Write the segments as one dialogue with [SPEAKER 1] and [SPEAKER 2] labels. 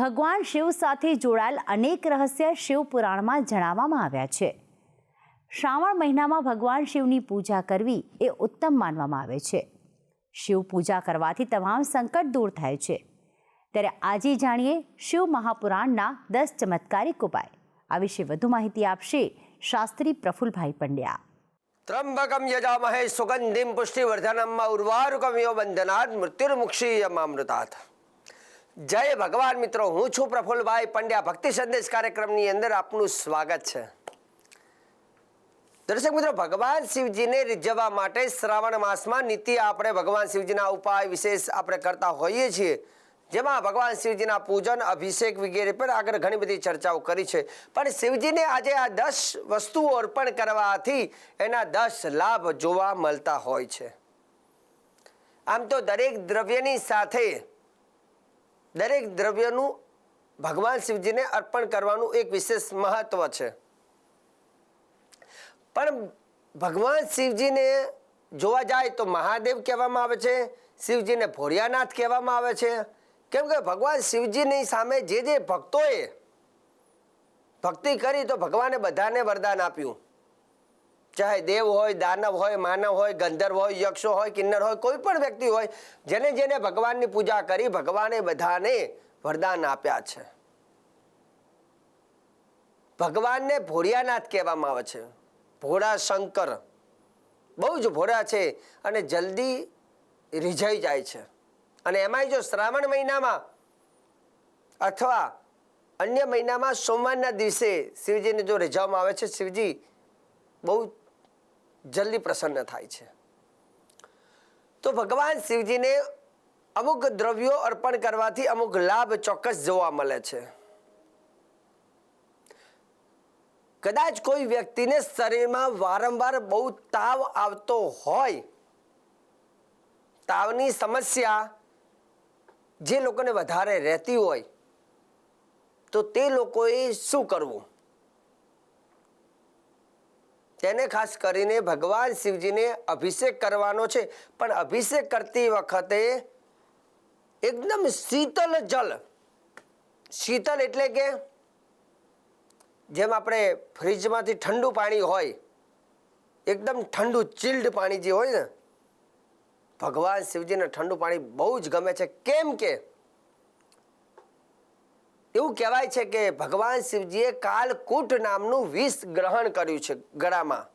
[SPEAKER 1] ભગવાન શિવ સાથે જોડાયેલ અનેક રહસ્ય શિવ પુરાણમાં જણાવવામાં આવ્યા છે. શ્રાવણ મહિનામાં ભગવાન શિવની પૂજા કરવી એ ઉત્તમ માનવામાં આવે છે. શિવ પૂજા કરવાથી તમામ સંકટ દૂર થાય છે. ત્યારે આજે જાણીએ શિવ મહાપુરાણના દસ ચમત્કારિક ઉપાય. આ વિશે વધુ માહિતી આપશે શાસ્ત્રી પ્રફુલભાઈ પંડ્યા.
[SPEAKER 2] ત્રંબકમ યજામહે સુગંધિમ પુષ્ટિવર્ધનમ ઉર્વારુકમ યો બંધનાત મૃત્યુર્મુક્ષીયમામૃતાત જય ભગવાન મિત્રો, હું છું પ્રફુલભાઈ પંડ્યા. ભક્તિ સંદેશ કાર્યક્રમની અંદર આપનું સ્વાગત છે. દર્શક મિત્રો, ભગવાન શિવજીને રીઝવવા માટે શ્રાવણ માસમાં નીતિ આપણે ભગવાન શિવજીના ઉપાય વિશેષ આપણે કરતા હોઈએ છીએ. જેમાં ભગવાન શિવજીના પૂજન, અભિષેક વગેરે પર આગળ ઘણી બધી ચર્ચાઓ કરી છે. પણ શિવજીને આજે આ દસ વસ્તુઓ અર્પણ કરવાથી એના દસ લાભ જોવા મળતા હોય છે. આમ તો દરેક દ્રવ્યની સાથે દરેક દ્રવ્યનું ભગવાન શિવજીને અર્પણ કરવાનું એક વિશેષ મહત્વ છે. પણ ભગવાન શિવજીને જોવા જાય તો મહાદેવ કહેવામાં આવે છે, શિવજીને ભોળિયાનાથ કહેવામાં આવે છે. કેમ કે ભગવાન શિવજીની સામે જે જે ભક્તોએ ભક્તિ કરી તો ભગવાને બધાને વરદાન આપ્યું. ચાહે દેવ હોય, દાનવ હોય, માનવ હોય, ગંધર્વ હોય, યક્ષો હોય, કિન્નર હોય, કોઈ પણ વ્યક્તિ હોય, જેને જેને ભગવાનની પૂજા કરી, ભગવાને બધાને વરદાન આપ્યા છે. ભગવાનને ભોળિયાનાથ કહેવામાં આવે છે. ભોળા શંકર. બહુ જ ભોળા છે અને જલ્દી રીઝાઈ જાય છે. અને એમાંય જો શ્રાવણ મહિનામાં અથવા અન્ય મહિનામાં સોમવારના દિવસે શિવજીને જો રીઝાવવામાં આવે છે, શિવજી બહુ જલ્દી પ્રસન્ન થાય છે. તો ભગવાન શિવજીને અમુક દ્રવ્યો અર્પણ કરવાથી અમુક લાભ ચોક્કસ જોવા મળે છે. કદાચ કોઈ વ્યક્તિને શરીરમાં વારંવાર બહુ તાવ આવતો હોય, તાવની સમસ્યા જે લોકોને વધારે રહેતી હોય, તો તે લોકોએ શું કરવું? તેને ખાસ કરીને ભગવાન શિવજીને અભિષેક કરવાનો છે. પણ અભિષેક કરતી વખતે એકદમ શીતલ જલ. શીતલ એટલે કે જેમ આપણે ફ્રીજમાંથી ઠંડુ પાણી હોય, એકદમ ઠંડુ ચિલ્ડ પાણી જે હોય ને, ભગવાન શિવજીને ઠંડુ પાણી બહુ જ ગમે છે. કેમ કે એવું કહેવાય છે કે ભગવાન શિવજીએ કાલકૂટ નામનું વિષ ગ્રહણ કર્યું છે ગળામાં.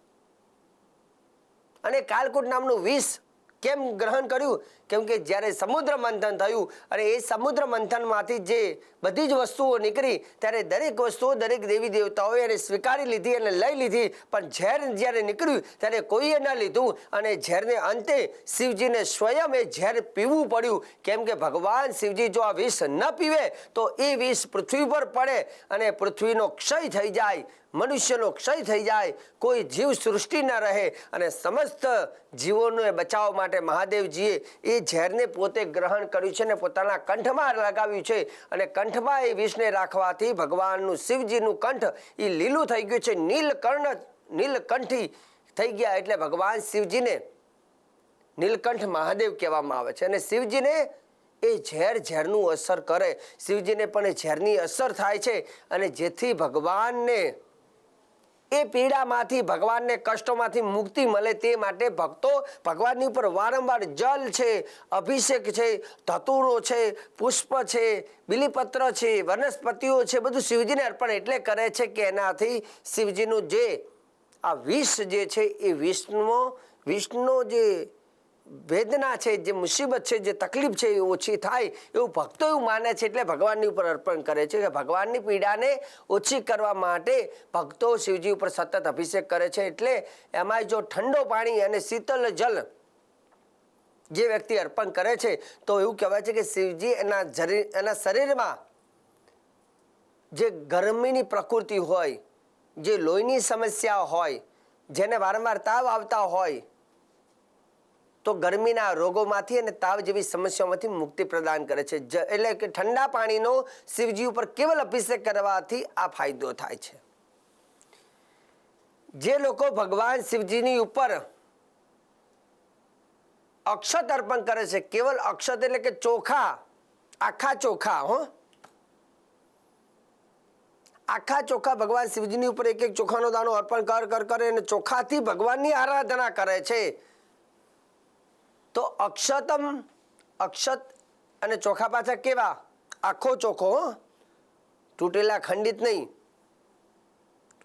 [SPEAKER 2] અને કાલકૂટ નામનું વિષ કેમ ગ્રહણ કર્યું? કેમ કે જ્યારે સમુદ્ર મંથન થયું, અને એ સમુદ્ર મંથનમાંથી જે બધી જ વસ્તુઓ નીકળી, ત્યારે દરેક વસ્તુઓ દરેક દેવી દેવતાઓએ એને સ્વીકારી લીધી અને લઈ લીધી. પણ ઝેર જ્યારે નીકળ્યું, ત્યારે કોઈએ ન લીધું, અને ઝેરને અંતે શિવજીને સ્વયં એ ઝેર પીવું પડ્યું. કેમ કે ભગવાન શિવજી જો આ વિષ ન પીવે, તો એ વિષ પૃથ્વી પર પડે, અને પૃથ્વીનો ક્ષય થઈ જાય. મનુષ્યનો ક્ષય થઈ જાય, કોઈ જીવ સૃષ્ટિ ન રહે અને સમસ્ત જીવોને બચાવવા માટે મહાદેવજીએ એ ઝેરને પોતે ગ્રહણ કર્યું છે અને પોતાના કંઠમાં લગાવ્યું છે અને કંઠમાં એ વિષને રાખવાથી ભગવાનનું શિવજીનું કંઠ એ લીલું થઈ ગયું છે. નીલકર્ણ, નીલકંઠી થઈ ગયા એટલે ભગવાન શિવજીને નીલકંઠ મહાદેવ કહેવામાં આવે છે અને શિવજીને એ ઝેર ઝેરનું અસર કરે. શિવજીને પણ ઝેરની અસર થાય છે અને જેથી ભગવાનને એ પીડામાંથી ભગવાનને કષ્ટોમાંથી મુક્તિ મળે તે માટે ભક્તો ભગવાનની ઉપર વારંવાર જલ છે, અભિષેક છે, ધતુરો છે, પુષ્પ છે, બિલીપત્ર છે, વનસ્પતિઓ છે, બધું શિવજીને અર્પણ એટલે કરે છે કે એનાથી શિવજીનું જે આ વિષ જે છે એ વિષ્ણુ વિષ્ણુ જે વેદના છે, જે મુસીબત છે, જે તકલીફ છે, એ ઓછી થાય, એવું ભક્તો એવું માને છે, એટલે ભગવાનની ઉપર અર્પણ કરે છે કે ભગવાનની પીડાને ઓછી કરવા માટે ભક્તો શિવજી ઉપર સતત અભિષેક કરે છે. એટલે એમાં જો ઠંડો પાણી અને શીતલ જલ જે વ્યક્તિ અર્પણ કરે છે, તો એવું કહેવાય છે કે શિવજી એના શરીર એના શરીરમાં જે ગરમીની પ્રકૃતિ હોય, જે લોહીની સમસ્યા હોય, જેને વારંવાર તાવ આવતા હોય તો ગરમીના રોગોમાંથી અને તાવ જેવી સમસ્યાઓમાંથી મુક્તિ પ્રદાન કરે છે. એટલે કે ઠંડા પાણીનો શિવજી ઉપર કેવલ અભિષેક કરવાથી આ ફાયદો થાય છે. જે લોકો ભગવાન શિવજીની ઉપર અક્ષત અર્પણ કરે છે, કેવલ અક્ષત એટલે કે ચોખા, આખા ચોખા, હો. આખા ચોખા ભગવાન શિવજીની ઉપર એક એક ચોખાનો દાણો અર્પણ કર કર, કરે અને ચોખાથી ભગવાનની આરાધના કરે છે. તો અક્ષતમ, અક્ષત અને ચોખા પાછા કેવા? આખો ચોખો. તૂટેલા ખંડિત નહીં.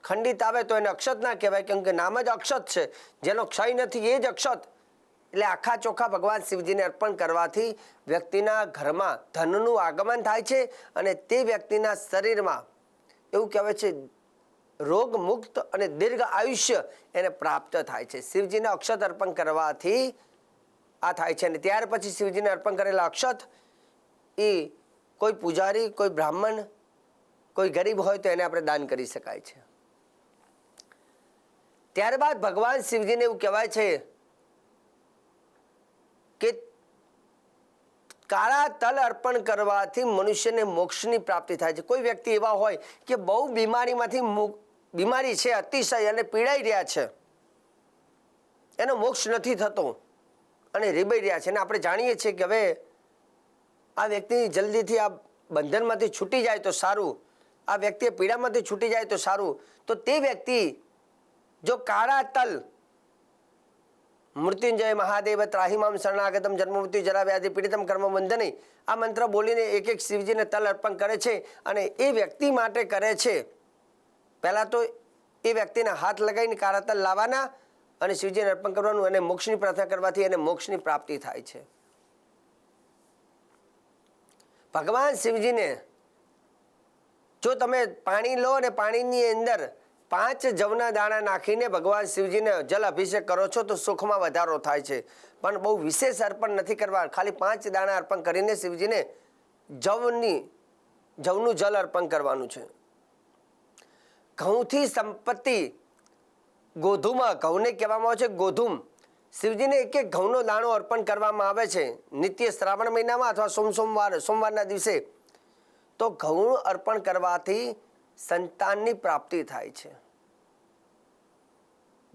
[SPEAKER 2] ખંડિત આવે તો એને અક્ષત ના કહેવાય, કેમ કે નામ જ અક્ષત છે. જેનો ક્ષય નથી, એ જ અક્ષત. એટલે આખા ચોખા ભગવાન શિવજીને અર્પણ કરવાથી વ્યક્તિના ઘરમાં ધનનું આગમન થાય છે અને તે વ્યક્તિના શરીરમાં એવું કહેવાય છે, રોગ મુક્ત અને દીર્ઘ આયુષ્ય એને પ્રાપ્ત થાય છે. શિવજીને અક્ષત અર્પણ કરવાથી આ થાય છે. અને ત્યાર પછી શિવજીને અર્પણ કરેલા અક્ષત, એ કોઈ પૂજારી, કોઈ બ્રાહ્મણ, કોઈ ગરીબ હોય તો એને આપણે દાન કરી શકાય છે. ત્યારબાદ ભગવાન શિવજીને એવું કહેવાય છે કે કાળા તલ અર્પણ કરવાથી મનુષ્યને મોક્ષની પ્રાપ્તિ થાય છે. કોઈ વ્યક્તિ એવા હોય કે બહુ બીમારીમાંથી બીમારી છે, અતિશય અને પીડાઈ રહ્યા છે. એનો મોક્ષ નથી થતો. અને રીબાઈ રહ્યા છે. અને આપણે જાણીએ છીએ કે હવે આ વ્યક્તિ જલ્દીથી આ બંધનમાંથી છૂટી જાય તો સારું. આ વ્યક્તિ પીડામાંથી છૂટી જાય તો સારું. તો તે વ્યક્તિ જો કાળા તલ મૃત્યુંજય મહાદેવ ત્રાહિમામ શરણાગતમ જન્મમૃત્યુ જરાવ્યાધિ પીડિતમ કર્મ બંધને આ મંત્ર બોલીને એક એક શિવજીને તલ અર્પણ કરે છે અને એ વ્યક્તિ માટે કરે છે. પહેલાં તો એ વ્યક્તિને હાથ લગાવીને કાળા તલ લાવવાના અને શિવજીને અર્પણ કરવાનું અને મોક્ષની પ્રાર્થના કરવાથી એને મોક્ષની પ્રાપ્તિ થાય છે. ભગવાન શિવજીને જો તમે પાણી લો અને પાણીની અંદર પાંચ જવના દાણા નાખીને ભગવાન શિવજીને જલ અભિષેક કરો છો તો સુખમાં વધારો થાય છે. પણ બહુ વિશેષ અર્પણ નથી કરવા. ખાલી પાંચ દાણા અર્પણ કરીને શિવજીને જવની, જવનું જલ અર્પણ કરવાનું છે. ઘઉંથી સંપત્તિ ગોધુમાં, ઘઉંને કહેવામાં આવે છે ગોધુમ. શિવજીને એક એક ઘઉંનો દાણો અર્પણ કરવામાં આવે છે. નિત્ય શ્રાવણ મહિનામાં અથવા સોમ સોમવાર, સોમવારના દિવસે. તો ઘઉં અર્પણ કરવાથી સંતાનની પ્રાપ્તિ થાય છે.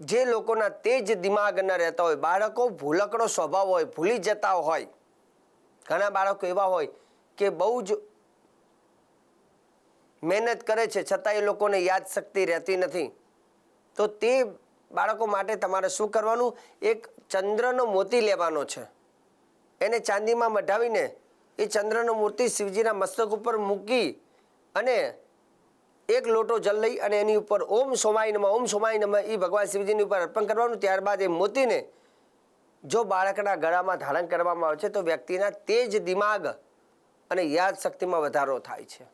[SPEAKER 2] જે લોકોના તેજ દિમાગ ન રહેતા હોય, બાળકો ભૂલકડો સ્વભાવ હોય, ભૂલી જતા હોય, ઘણા બાળકો એવા હોય કે બહુ જ મહેનત કરે છે, છતાં એ લોકોને યાદ શક્તિ રહેતી નથી. તો તે બાળકો માટે તમારે શું કરવાનું? એક ચંદ્રનો મોતી લેવાનો છે. એને ચાંદીમાં મઢાવીને એ ચંદ્રનો મૂર્તિ શિવજીના મસ્તક ઉપર મૂકી અને એક લોટો જલ લઈ અને એની ઉપર ઓમ સોમાય નમઃ ઓમ સોમાય નમઃ એ ભગવાન શિવજીની ઉપર અર્પણ કરવાનું. ત્યારબાદ એ મોતીને જો બાળકના ગળામાં ધારણ કરવામાં આવે છે, તો વ્યક્તિના તેજ દિમાગ અને યાદશક્તિમાં વધારો થાય છે.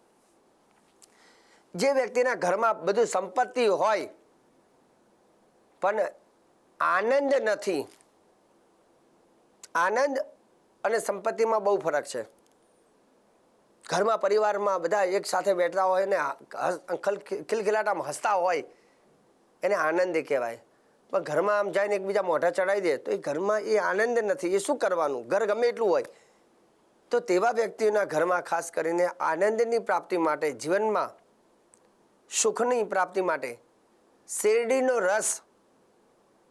[SPEAKER 2] જે વ્યક્તિના ઘરમાં બધું સંપત્તિ હોય પણ આનંદ નથી. આનંદ અને સંપત્તિમાં બહુ ફરક છે. ઘરમાં, પરિવારમાં બધા એક સાથે બેઠતા હોય ને ખિલખિલાટામાં હસતા હોય, એને આનંદ કહેવાય. પણ ઘરમાં આમ જઈને એકબીજા મોઢા ચડાવી દે, તો એ ઘરમાં એ આનંદ નથી. એ શું કરવાનું? ઘર ગમે એટલું હોય. તો તેવા વ્યક્તિઓના ઘરમાં ખાસ કરીને આનંદની પ્રાપ્તિ માટે, જીવનમાં સુખની પ્રાપ્તિ માટે શેરડીનો રસ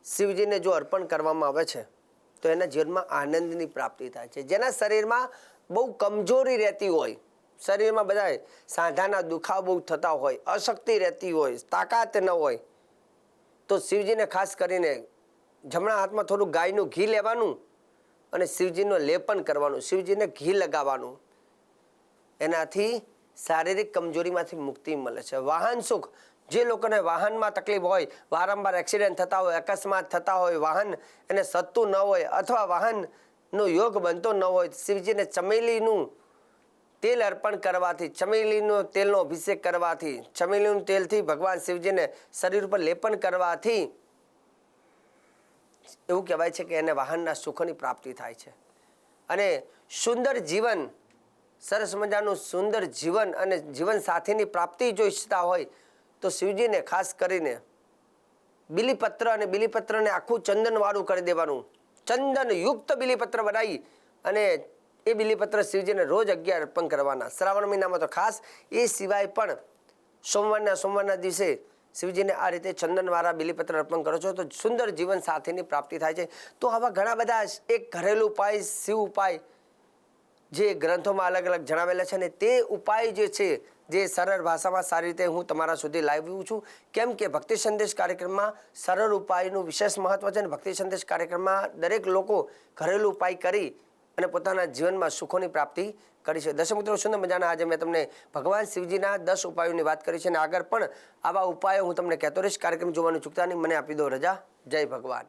[SPEAKER 2] શિવજીને જો અર્પણ કરવામાં આવે છે, તો એના જીવનમાં આનંદની પ્રાપ્તિ થાય છે. જેના શરીરમાં બહુ કમજોરી રહેતી હોય, શરીરમાં બધા સાંધાના દુખાવ બહુ થતા હોય, અશક્તિ રહેતી હોય, તાકાત ન હોય, તો શિવજીને ખાસ કરીને જમણા હાથમાં થોડું ગાયનું ઘી લેવાનું અને શિવજીનું લેપન કરવાનું, શિવજીને ઘી લગાવવાનું. એનાથી શારીરિક કમજોરીમાંથી મુક્તિ મળે છે. વાહન સુખ જે લોકોને વાહનમાં તકલીફ હોય, વારંવાર એક્સિડન્ટ થતા હોય, અકસ્માત થતા હોય, વાહન એને સત્તું ન હોય અથવા વાહનનો યોગ બનતો ન હોય, શિવજીને ચમેલીનું તેલ અર્પણ કરવાથી, ચમેલીનો તેલનો અભિષેક કરવાથી, ચમેલીનું તેલથી ભગવાન શિવજીને શરીર ઉપર લેપન કરવાથી એવું કહેવાય છે કે એને વાહનના સુખની પ્રાપ્તિ થાય છે. અને સુંદર જીવન, સરસ મજાનું સુંદર જીવન અને જીવન સાથીની પ્રાપ્તિ જો ઈચ્છતા હોય તો શિવજીને ખાસ કરીને બિલીપત્ર અને બિલીપત્રને આખું ચંદનવાળું કરી દેવાનું. ચંદન યુક્ત બિલીપત્ર બનાવી અને એ બિલીપત્ર શિવજીને રોજ અગિયાર અર્પણ કરવાના. શ્રાવણ મહિનામાં તો ખાસ એ સિવાય પણ સોમવારના સોમવારના દિવસે શિવજીને આ રીતે ચંદનવાળા બિલીપત્ર અર્પણ કરો છો તો સુંદર જીવન સાથીની પ્રાપ્તિ થાય છે. તો આવા ઘણા બધા એક ઘરેલું ઉપાય, શિવ ઉપાય જે ગ્રંથોમાં અલગ અલગ જણાવેલા છે ને તે ઉપાય જે છે જે સરળ ભાષામાં સારી રીતે હું તમારા સુધી લાવ્યું છું. કેમ કે ભક્તિ સંદેશ કાર્યક્રમમાં સરળ ઉપાયનું વિશેષ મહત્વ છે અને ભક્તિ સંદેશ કાર્યક્રમમાં દરેક લોકો ઘરેલું ઉપાય કરી અને પોતાના જીવનમાં સુખોની પ્રાપ્તિ કરી છે દર્શક મિત્રો સુંદર મજાના? આજે મેં તમને ભગવાન શિવજીના દસ ઉપાયોની વાત કરી છે અને આગળ પણ આવા ઉપાયો હું તમને કહેતો રહીશ. કાર્યક્રમ જોવાનું ચૂકતા નહીં. મને આપી દો રજા. જય ભગવાન.